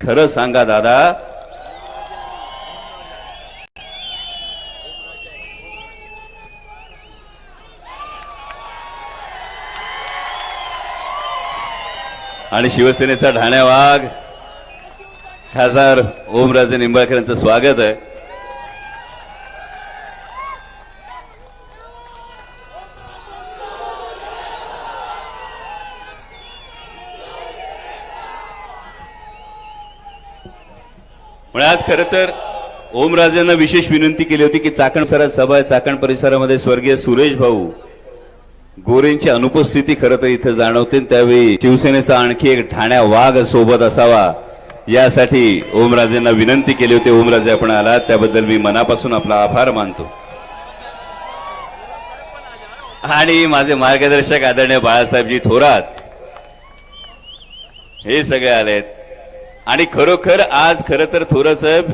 खरं सांगा दादा. आणि शिवसेनेचा ढाण्या वाघ खासदार ओमराजे निंबाळकर यांचं स्वागत आहे. म्हणजे आज खरं तर ओमराजेंना विशेष विनंती केली होती की चाकण सरात सभा आहे. चाकण परिसरामध्ये स्वर्गीय सुरेश भाऊ गोरेंची अनुपस्थिती खरं तर इथं जाणवते. त्यावेळी शिवसेनेचा आणखी एक ठाण्या वाघ सोबत असावा यासाठी ओमराजेंना विनंती केली होती. ओमराजे आपण आलात. त्याबद्दल मी मनापासून आपला आभार मानतो. आणि माझे मार्गदर्शक आदरणीय बाळासाहेबजी थोरात हे सगळे आलेत. आणि खरोखर आज खर तर थोरं साहेब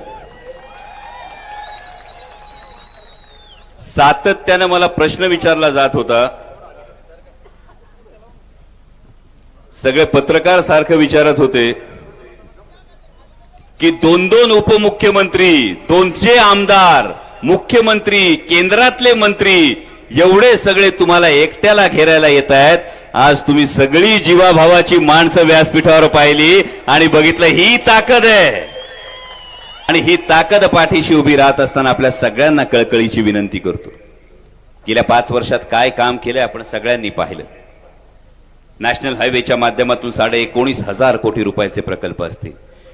सातत्यानं मला प्रश्न विचारला जात होता. सगळे पत्रकार सारखं विचारत होते की दोन दोन उपमुख्यमंत्री दोनशे आमदार मुख्यमंत्री केंद्रातले मंत्री एवढे सगळे तुम्हाला एकट्याला घेरायला येत आहेत आज तुम्ही सगळी जीवाभावाची माणसं व्यासपीठावर पाहिली आणि बघितलं ही ताकद आहे. आणि ही ताकद पाठीशी उभी राहत असताना आपल्या सगळ्यांना कळकळीची विनंती करतो. गेल्या पाच वर्षात काय काम केलं आपण सगळ्यांनी पाहिलं. नॅशनल हायवेच्या माध्यमातून साडे एकोणीस हजार कोटी रुपयाचे प्रकल्प असतील.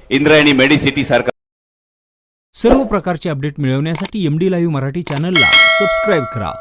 इंद्रायणी मेडिसिटी सारखा सर्व प्रकारचे अपडेट मिळवण्यासाठी एम डी लाईव्ह मराठी चॅनलला सबस्क्राईब करा.